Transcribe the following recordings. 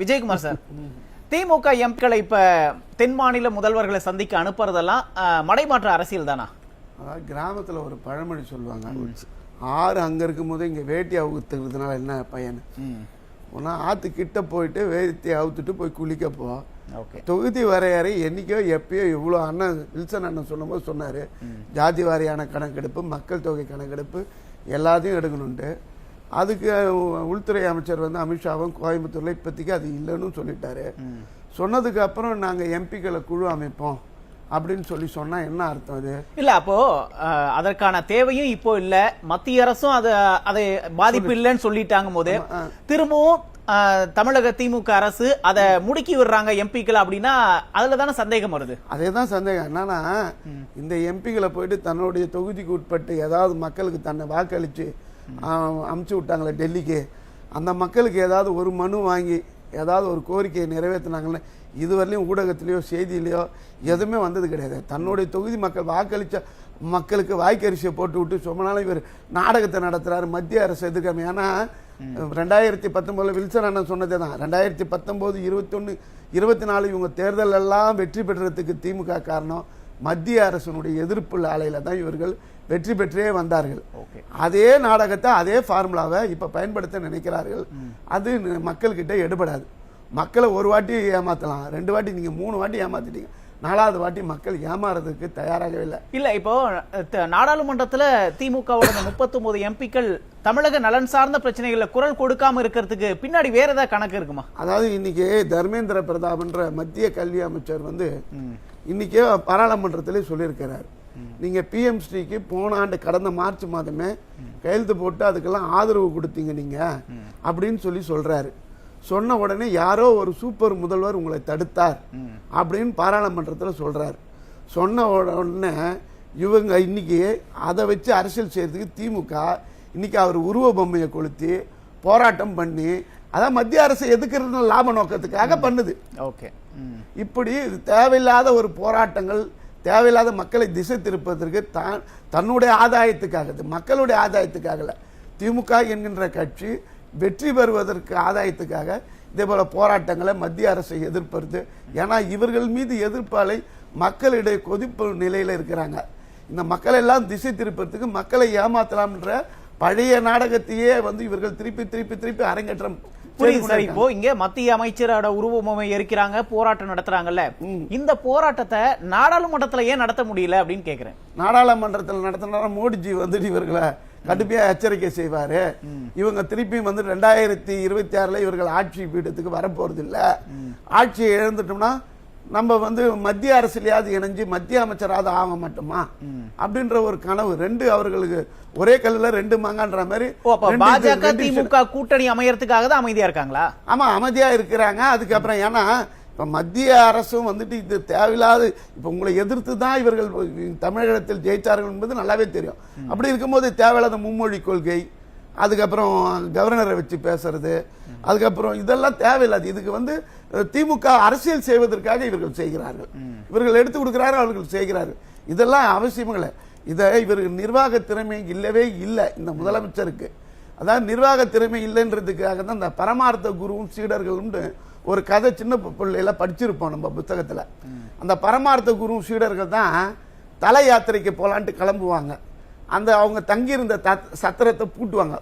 Vijayakumar sir திமுக எம்பிக்களை இப்ப தென் மாநில முதல்வர்களை சந்திக்க அனுப்புறதெல்லாம் மடைமாற்று அரசியல் தானா? அதாவது கிராமத்தில் ஒரு பழமொழி சொல்லுவாங்க. ஆறு அங்கே இருக்கும்போது இங்கே வேட்டி அவுத்துக்கிறதுனால என்ன பையன்? ஒன்றா ஆற்று கிட்ட போயிட்டு வேட்டி அவுத்துட்டு போய் குளிக்க போ. ஓகே. தொகுதி வரையறை என்னைக்கோ எப்பயோ இவ்வளோ அண்ணன் வில்சன் அண்ணன் சொல்லும்போது சொன்னார். ஜாதி வாரியான கணக்கெடுப்பு மக்கள் தொகை கணக்கெடுப்பு எல்லாத்தையும் எடுக்கணுன்ட்டு அதுக்கு உள்துறை அமைச்சர் வந்து அமித்ஷாவும் கோயம்புத்தூர்ல இப்போதைக்கு அது இல்லைன்னு சொல்லிட்டாரு. சொன்னதுக்கு அப்புறம் நாங்கள் எம்பிக்களை குழு அமைப்போம் அப்படின்னு சொல்லி சொன்னா என்ன அர்த்தம் அது? இல்ல அப்போ அதற்கான தேவையும் இப்போ இல்ல. மத்திய அரசும் அது அதை பாதிப்பு இல்லைன்னு சொல்லிட்டாங்க போது திரும்பவும் தமிழக திமுக அரசு அதை முடுக்கி விடுறாங்க எம்பிக்கள் அப்படின்னா அதுல தானே சந்தேகம் வருது. அதே தான் சந்தேகம். என்னன்னா இந்த எம்பிகளை போயிட்டு தன்னுடைய தொகுதிக்கு உட்பட்டு ஏதாவது மக்களுக்கு தன்னை வாக்களிச்சு அமுச்சு விட்டாங்களே டெல்லிக்கு. அந்த மக்களுக்கு ஏதாவது ஒரு மனு வாங்கி ஏதாவது ஒரு கோரிக்கையை நிறைவேற்றினாங்களே இதுவரையிலும் ஊடகத்திலேயோ செய்தியிலையோ எதுவுமே வந்தது கிடையாது. தன்னுடைய தொகுதி மக்கள் வாக்களிச்ச மக்களுக்கு வாய்க்கரிசியை போட்டு விட்டு நாள் இவர் நாடகத்தை நடத்துறாரு மத்திய அரசு எதிர்க்காம ஏன்னா ரெண்டாயிரத்தி பத்தொன்பதுல வில்சன் அண்ணன் சொன்னதே தான். ரெண்டாயிரத்தி பத்தொன்பது இருபத்தொன்னு இருபத்தி நாலு இவங்க தேர்தல் எல்லாம் வெற்றி பெற்றதுக்கு திமுக காரணம் மத்திய அரசினுடைய எதிர்ப்பு அலையில தான் இவர்கள் வெற்றி பெற்றே வந்தார்கள். ஓகே. அதே நாடகத்தை அதே ஃபார்முலாவை இப்ப பயன்படுத்த நினைக்கிறார்கள். அது மக்கள்கிட்ட எடுபடாது. மக்களை ஒரு வாட்டி ஏமாத்தலாம் ரெண்டு வாட்டி நீங்க மூணு வாட்டி ஏமாத்திட்டீங்க. நாலாவது வாட்டி மக்கள் ஏமாறதுக்கு தயாராகவே இல்லை. இல்ல இப்போ நாடாளுமன்றத்துல திமுகவோட முப்பத்தொன்பது எம்பிக்கள் தமிழக நலன் சார்ந்த பிரச்சனைகள்ல குரல் கொடுக்காம இருக்கிறதுக்கு பின்னாடி வேற ஏதாவது கணக்கு இருக்குமா? அதாவது இன்னைக்கு தர்மேந்திர பிரதாப்ன்ற மத்திய கல்வி அமைச்சர் வந்து இன்னைக்கே பாராளுமன்றத்திலே சொல்லியிருக்கிறார். நீங்க பிஎம் ஸ்ரீக்கு போன ஆண்டு கடந்த மார்ச் மாதமே கையெழுத்து போட்டு அதுக்கெல்லாம் ஆதரவு கொடுத்தீங்க நீங்க அப்படின்னு சொல்லி சொல்றாரு. சொன்ன உடனே யாரோ ஒரு சூப்பர் முதல்வர் உங்களை தடுத்தார் அப்படின்னு பாராளுமன்றத்தில் சொல்றாரு. சொன்ன உடனே இவங்க இன்னைக்கு அதை வச்சு அரசியல் செய்யறதுக்கு திமுக இன்னைக்கு அவர் உருவ பொம்மையை கொளுத்தி போராட்டம் பண்ணி அதான் மத்திய அரசு எதுக்குறது லாப நோக்கத்துக்காக பண்ணுது. ஓகே. இப்படி தேவையில்லாத ஒரு போராட்டங்கள் தேவையில்லாத மக்களை திசை திருப்பதற்கு தான் தன்னுடைய ஆதாயத்துக்காக மக்களுடைய ஆதாயத்துக்காக திமுக என்கின்ற கட்சி வெற்றி பெறுவதற்கு ஆதாயத்துக்காக இதே போல போராட்டங்களை மத்திய அரசை எதிர்ப்பது. ஏன்னா இவர்கள் மீது எதிர்ப்பாலை மக்களிடையே கொதிப்பு நிலையில் இருக்கிறாங்க. இந்த மக்களை எல்லாம் திசை திருப்பறதுக்கு மக்களை ஏமாத்தலாம்ன்ற பழைய நாடகத்தையே வந்து இவர்கள் திருப்பி திருப்பி திருப்பி அரங்கேற்றம் புரியுது சார். கொண்டிருக்காங்க. இப்போ இங்க மத்திய அமைச்சரோட உருவமை எரிக்கிறாங்க போராட்டம் நடத்துறாங்கல்ல. இந்த போராட்டத்தை நாடாளுமன்றத்துல ஏன் நடத்த முடியல அப்படின்னு கேக்குறேன். நாடாளுமன்றத்தில் நடத்தினா மோடிஜி வந்துட்டு இவர்களை கடுமையா எச்சரிக்கை செய்வாரு. இவங்க திருப்பி வந்து ரெண்டாயிரத்தி இருபத்தி ஆறுல இவர்கள் ஆட்சி பீடத்துக்கு வரப்போறது இல்ல ஆட்சியை இழந்துட்டோம்னா நம்ம வந்து மத்திய அரசுலயாவது இணைஞ்சு மத்திய அமைச்சராவது ஆக மாட்டோமா? அப்படின்ற ஒரு கனவு. ரெண்டு அவர்களுக்கு ஒரே கல்லுல ரெண்டு மாங்கான்ற மாதிரி பாஜக. திமுக கூட்டணி அமையறதுக்காக தான் அமைதியா இருக்காங்களா? ஆமா அமைதியா இருக்கிறாங்க. அதுக்கப்புறம் ஏன்னா இப்ப மத்திய அரசும் வந்துட்டு இது தேவையில்லாத இப்ப உங்களை எதிர்த்து தான் இவர்கள் தமிழகத்தில் ஜெயிச்சார்கள் என்பது நல்லாவே தெரியும். அப்படி இருக்கும்போது தேவையில்லாத மும்மொழி கொள்கை அதுக்கப்புறம் கவர்னரை வச்சு பேசுறது. அதுக்கப்புறம் இதெல்லாம் தேவையில்லாது. இதுக்கு வந்து திமுக அரசியல் செய்வதற்காக இவர்கள் செய்கிறார்கள். இவர்கள் எடுத்து கொடுக்கிறார்கள் அவர்கள் செய்கிறார்கள் இதெல்லாம் அவசியமில்லை இதை இவர்கள் நிர்வாக திறமை இல்லவே இல்லை இந்த முதலமைச்சருக்கு. அதாவது நிர்வாக திறமை இல்லைன்றதுக்காக தான் இந்த பரமார்த்த குருவும் சீடர்களும் ஒரு கதை சின்ன பு- பிள்ளையில படிச்சிருப்போம் நம்ம புத்தகத்தில். அந்த பரமார்த்த குருவும் சீடர்கள் தான் தலை யாத்திரைக்கு போகலான்ட்டு கிளம்புவாங்க. அந்த அவங்க தங்கியிருந்த தத்- சத்திரத்தை பூட்டுவாங்க.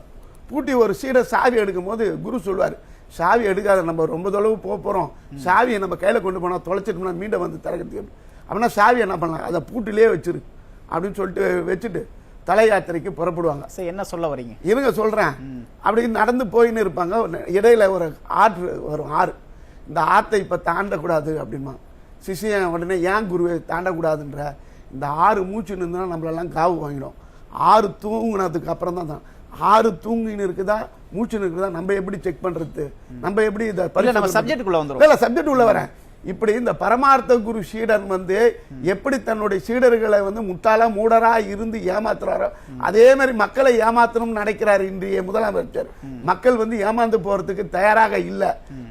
பூட்டி ஒரு சீடர் சாவி எடுக்கும்போது குரு சொல்வார் சாவி எடுக்காத நம்ம ரொம்ப தொலைவு போக போறோம். சாவியை நம்ம கையில கொண்டு போனா தொலைச்சிட்டோம்னா மீண்டும் வந்து திறக்கிறதுக்கு. அப்படின்னா சாவி என்ன பண்ணலாம்? அதை பூட்டிலே வச்சிரு அப்படின்னு சொல்லிட்டு வச்சுட்டு தல யாத்திரைக்கு புறப்படுவாங்க. சரி என்ன சொல்ல வரீங்க? இருங்க சொல்றேன். அப்படி நடந்து போயின்னு இருப்பாங்க. இடையில ஒரு ஆற்று வரும் ஆறு. இந்த ஆத்தை இப்ப தாண்டக்கூடாது அப்படிமா. சிஷியன் உடனே ஏன் குருவை தாண்டக்கூடாதுன்ற? இந்த ஆறு மூச்சு நின்றா நம்மளெல்லாம் காவு வாங்கிடும். ஆறு தூங்குனதுக்கு அப்புறம் தான். ஆறு தூங்கின்னு இருக்குதா மூச்சு இருக்குதா நம்ம எப்படி செக் பண்றது? நம்ம எப்படி இதை நம்ம வந்துரும். இல்ல சப்ஜெக்ட் உள்ள வரேன். இப்படி இந்த பரமார்த்த குரு சீடன் வந்து எப்படி தன்னுடைய சீடர்களை வந்து முட்டாளா மூடரா இருந்து ஏமாத்துறாரோ அதே மாதிரி மக்களை ஏமாத்தணும்னு நினைக்கிறார் இன்றைய முதலமைச்சர். மக்கள் வந்து ஏமாந்து போறதுக்கு தயாராக இல்லை.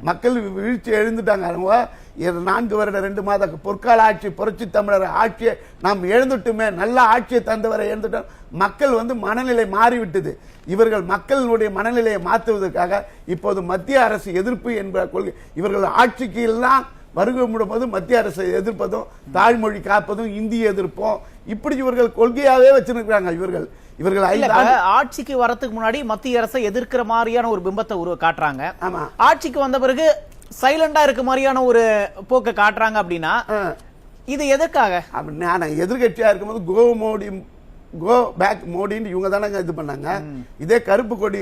மக்கள் வீழ்ச்சி எழுந்துட்டாங்க. அவங்க நான்கு வருட ரெண்டு மாத பொற்கால ஆட்சி புரட்சி தமிழர் ஆட்சியை நாம் எழுந்துட்டுமே நல்ல ஆட்சியை தந்தவரை எழுந்துட்டோம். மக்கள் வந்து மனநிலை மாறிவிட்டது. இவர்கள் மக்களினுடைய மனநிலையை மாற்றுவதற்காக இப்போது மத்திய அரசு எதிர்ப்பு என்ற கொள்கை இவர்கள் ஆட்சிக்கு எல்லாம் வருகை போது மத்திய அரசை எதிர்ப்பதும் தாய்மொழி காப்பதும் இந்தி எதிர்ப்பும். இப்படி இவர்கள் கொள்கையாவே வச்சிருக்கிறாங்க இவர்கள். இவர்கள் ஆட்சிக்கு வரதுக்கு முன்னாடி மத்திய அரசை எதிர்க்கிற மாதிரியான ஒரு பிம்பத்தை உருவ காட்டுறாங்க. ஆட்சிக்கு வந்த பிறகு சைலண்டா இருக்க மாதிரியான ஒரு போக்கை காட்டுறாங்க அப்படின்னா. இது எதற்காக? அப்படி நான் எதிர்கட்சியா இருக்கும்போது கோ மோடி கோ பேக் மோடின்னு இவங்க தானங்க இது பண்ணாங்க. இதே கருப்பு கொடி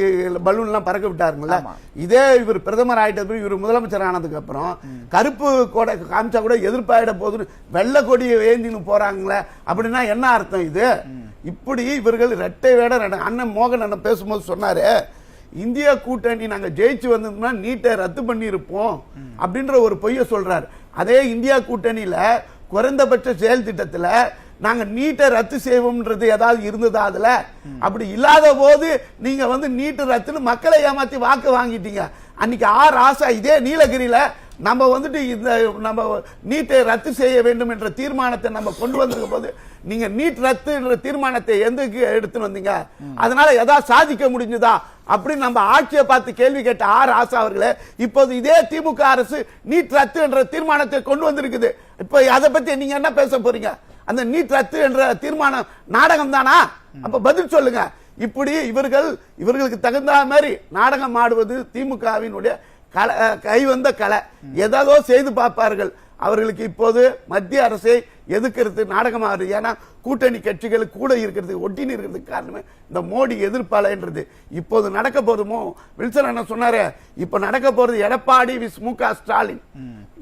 பலூன் எல்லாம் பறக்க விட்டாருங்களா. இதே இவர் பிரதமர் ஆயிட்டது இவர் முதலமைச்சர் ஆனதுக்கு அப்புறம் கருப்பு கொடை காமிச்சா கூட எதிர்ப்பாயிட போதுன்னு வெள்ளை கொடியை ஏந்தின்னு போறாங்களே அப்படின்னா என்ன அர்த்தம் இது? இப்படி இவர்கள் ரெட்டை வேட அண்ணன் மோகன் அண்ணன் பேசும்போது சொன்னாரு இந்தியா கூட்டணி நாங்க ஜெயிச்சு வந்தோம்னா நீட்டை ரத்து பண்ணியிருப்போம் அப்படின்ற ஒரு பொய்ய சொல்றாரு. அதே இந்தியா கூட்டணியில குறைந்தபட்ச செயல் திட்டத்துல நாங்க நீட்டை ரத்து செய்வோம்ன்றது ஏதாவது இருந்ததா அதுல? அப்படி இல்லாத போது நீங்க வந்து நீட்டு ரத்துன்னு மக்களை ஏமாத்தி வாக்கு வாங்கிட்டீங்க. அன்னைக்கு ஆர் ஆசா இதே நீலகிரியில நம்ம வந்துட்டு இந்த நம்ம நீட்டை ரத்து செய்ய வேண்டும் என்ற தீர்மானத்தை நம்ம கொண்டு வந்திருக்கும் போது நீங்க நீட் ரத்து என்ற தீர்மானத்தை எதுக்கு எடுத்துன்னு வந்தீங்க? அதனால ஏதாவது சாதிக்க முடிஞ்சதா? அப்படின்னு நம்ம ஆட்சியை பார்த்து கேள்வி கேட்ட ஆர் ஆசா அவர்களே இப்போது இதே திமுக அரசு நீட் ரத்து என்ற தீர்மானத்தை கொண்டு வந்திருக்குது. இப்போ அதை பத்தி நீங்க என்ன பேச போறீங்க? அந்த நீட் ரத்து என்ற தீர்மானம் நாடகம் தானா அப்ப பதில் சொல்லுங்க. இப்படி இவர்கள் இவர்களுக்கு தகுந்த மாதிரி நாடகம் ஆடுவது திமுகவினுடைய கலை கைவந்த கலை. ஏதோ செய்து பார்ப்பார்கள். அவர்களுக்கு இப்போது மத்திய அரசை எதிர்க்கிறது நாடகமாகுது ஏன்னா கூட்டணி கட்சிகள் கூட இருக்கிறது ஒட்டின்னு இருக்கிறதுக்கு காரணமே இந்த மோடி எதிர்ப்பாளன்றது இப்போது நடக்க போதுமோ? வில்சன் அண்ணன் சொன்னாரு இப்ப நடக்க போறது எடப்பாடி விஸ் மு க ஸ்டாலின்.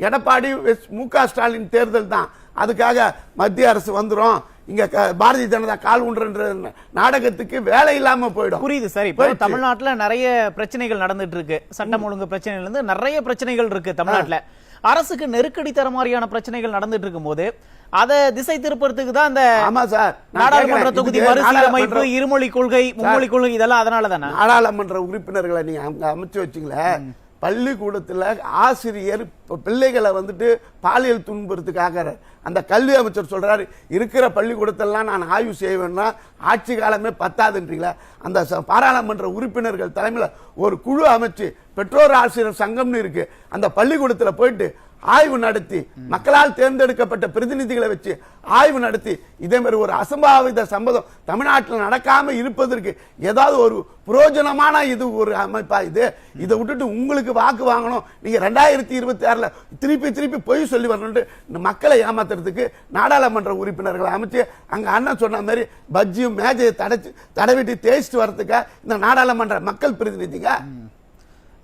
எடப்பாடி விஸ் மு க ஸ்டாலின் தேர்தல் தான் அதுக்காக மத்திய அரசு வந்துரும். இங்க பாரதிய ஜனதா கால் ஊன்றன்ற நாடகத்துக்கு வேலை இல்லாம போயிடும். புரியுது சார். இப்போ. தமிழ்நாட்டுல நிறைய பிரச்சனைகள் நடந்துட்டு இருக்கு. சட்டம் ஒழுங்கு பிரச்சனையில இருந்து நிறைய பிரச்சனைகள் இருக்கு தமிழ்நாட்டுல. அரசுக்கு நெருக்கடி தர மாதிரியான பிரச்சனைகள் நடந்துட்டு இருக்கும் போது அதை திசை திருப்பறதுக்கு தான் அந்த ஆமா சார். நாடாளுமன்ற. தொகுதி மறுசீரமைப்பு இருமொழி கொள்கை மும்மொழி கொள்கை இதெல்லாம் அதனால தானே நாடாளுமன்ற உறுப்பினர்களை நீங்க அமைச்சு வச்சுங்களேன். பள்ளிக்கூடத்தில் ஆசிரியர் இப்போ பிள்ளைகளை வந்துட்டு பாலியல் துன்புறத்துக்காக அந்த கல்வி அமைச்சர் சொல்கிறார் இருக்கிற பள்ளிக்கூடத்தெல்லாம் நான் ஆய்வு செய்வேன்னா ஆட்சி காலமே பத்தாதுன்றீங்களா? அந்த பாராளுமன்ற உறுப்பினர்கள் தலைமையில் ஒரு குழு அமைச்சு பெற்றோர் ஆசிரியர் சங்கம்னு இருக்குது அந்த பள்ளிக்கூடத்தில் போயிட்டு ஆய்வு நடத்தி மக்களால் தேர்ந்தெடுக்கப்பட்ட பிரதிநிதிகளை வச்சு ஆய்வு நடத்தி இதே மாதிரி ஒரு அசம்பாவித சம்பதம் தமிழ்நாட்டில் நடக்காம இருப்பதற்கு ஏதாவது ஒரு புரோஜனமான இது ஒரு அமைப்பா இது? இதை விட்டுட்டு உங்களுக்கு வாக்கு வாங்கணும். நீங்க ரெண்டாயிரத்தி இருபத்தி ஆறுல திருப்பி திருப்பி பொய் சொல்லி வரணும்னு இந்த மக்களை ஏமாத்துறதுக்கு நாடாளுமன்ற உறுப்பினர்களை அமைச்சு அங்க அண்ணன் சொன்ன மாதிரி பஜ்ஜியும் மேஜையை தடைச்சு தடவிட்டு தேய்ச்சிட்டு வர்றதுக்கா இந்த நாடாளுமன்ற மக்கள் பிரதிநிதிங்க?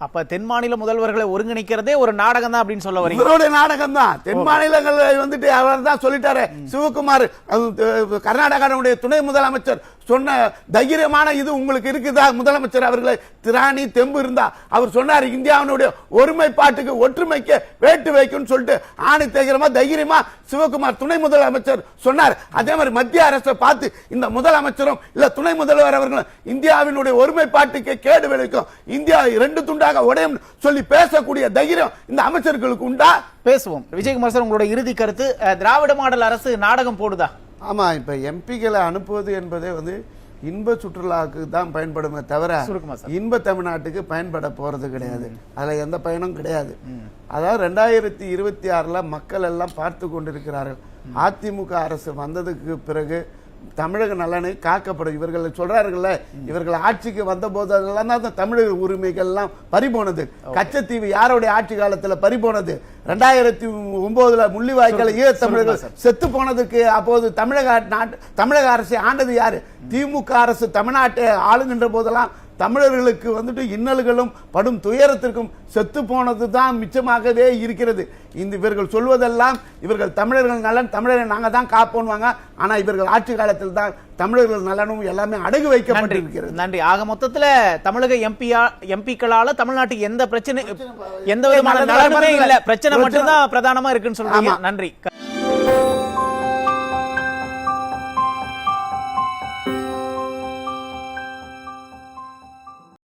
அப்ப தென் மாநில முதல்வர்களை ஒருங்கிணைக்கிறதே ஒரு நாடகம் தான் அப்படின்னு சொல்ல வரீங்க. இவருடைய நாடகம் தான் தென் மாநிலங்கள் வந்துட்டு அவர் தான் சொல்லிட்டாரு. சிவகுமார் கர்நாடகாவுடைய துணை முதலமைச்சர் சொன்ன தைரியமான இது உங்களுக்கு இருக்குதா? முதலமைச்சர் அவர்களை திராணி தெம்பு இருந்தா. அவர் சொன்னார் இந்தியாவினுடைய ஒருமைப்பாட்டுக்கு ஒற்றுமைக்கு வேட்டு வைக்கும்னு சொல்லிட்டு ஆணி தைரியமா தைரியமா சிவகுமார் துணை முதலமைச்சர் சொன்னார். அதே மாதிரி மத்திய அரசை பார்த்து இந்த முதலமைச்சரும் இல்ல துணை முதல்வர் அவர்களும் இந்தியாவினுடைய ஒருமைப்பாட்டுக்கு கேடு விளைவிக்கும். இந்தியா ரெண்டு துண்டாக உடையும் சொல்லி பேசக்கூடிய தைரியம் இந்த அமைச்சர்களுக்கு உண்டா? பேசுவோம். விஜயகுமார் சார் உங்களோட இறுதி கருத்து திராவிட மாடல் அரசு நாடகம் போடுதா? ஆமா இப்ப எம்பிக்களை அனுப்புவது என்பதே வந்து இன்ப சுற்றுலாவுக்கு தான் பயன்படுமே தவிர. இன்ப தமிழ்நாட்டுக்கு பயன்பட போறது கிடையாது. அதுல எந்த பயனும் கிடையாது. அதாவது ரெண்டாயிரத்தி இருபத்தி ஆறுல மக்கள் எல்லாம் பார்த்து கொண்டிருக்கிறார்கள். அதிமுக அரசு வந்ததுக்கு பிறகு தமிழக நலனை காக்கப்படும். இவர்கள் சொல்றார்கள்ல இவர்கள் ஆட்சிக்கு வந்த போதெல்லாம் தான் தமிழக உரிமைகள் எல்லாம் பறிபோனது கச்சத்தீவு யாருடைய ஆட்சி காலத்துல பறிபோனது? ரெண்டாயிரத்தி ஒன்பதுல முள்ளிவாய்க்கால ஈழத்தமிழர்கள் செத்து போனதுக்கு அப்போது தமிழக நாட்டு தமிழக அரசை ஆண்டது யாரு? திமுக அரசு தமிழ்நாட்டை ஆளுகின்ற போதெல்லாம் தமிழர்களுக்கு வந்துட்டு இன்னல்களும் படும் துயரத்திற்கும் செத்து போனது தான் மிச்சமாகவே இருக்கிறது. இந்த இவர்கள் சொல்வதெல்லாம் இவர்கள் தமிழர்கள் நலன் தமிழரை நாங்க தான் காப்போன்வாங்க ஆனா இவர்கள் ஆட்சி காலத்தில் தான் தமிழர்கள் நலனும் எல்லாமே அடகு வைக்கப்பட்டிருக்கிறது. நன்றி ஆக மொத்தத்துல தமிழக எம்பியா எம்பிக்களால தமிழ்நாட்டுக்கு எந்த பிரச்சனை எந்த விதமான நலனுமே. இல்ல. பிரச்சனை மட்டும்தான் பிரதானமா இருக்குன்னு சொல்றீங்க. நன்றி.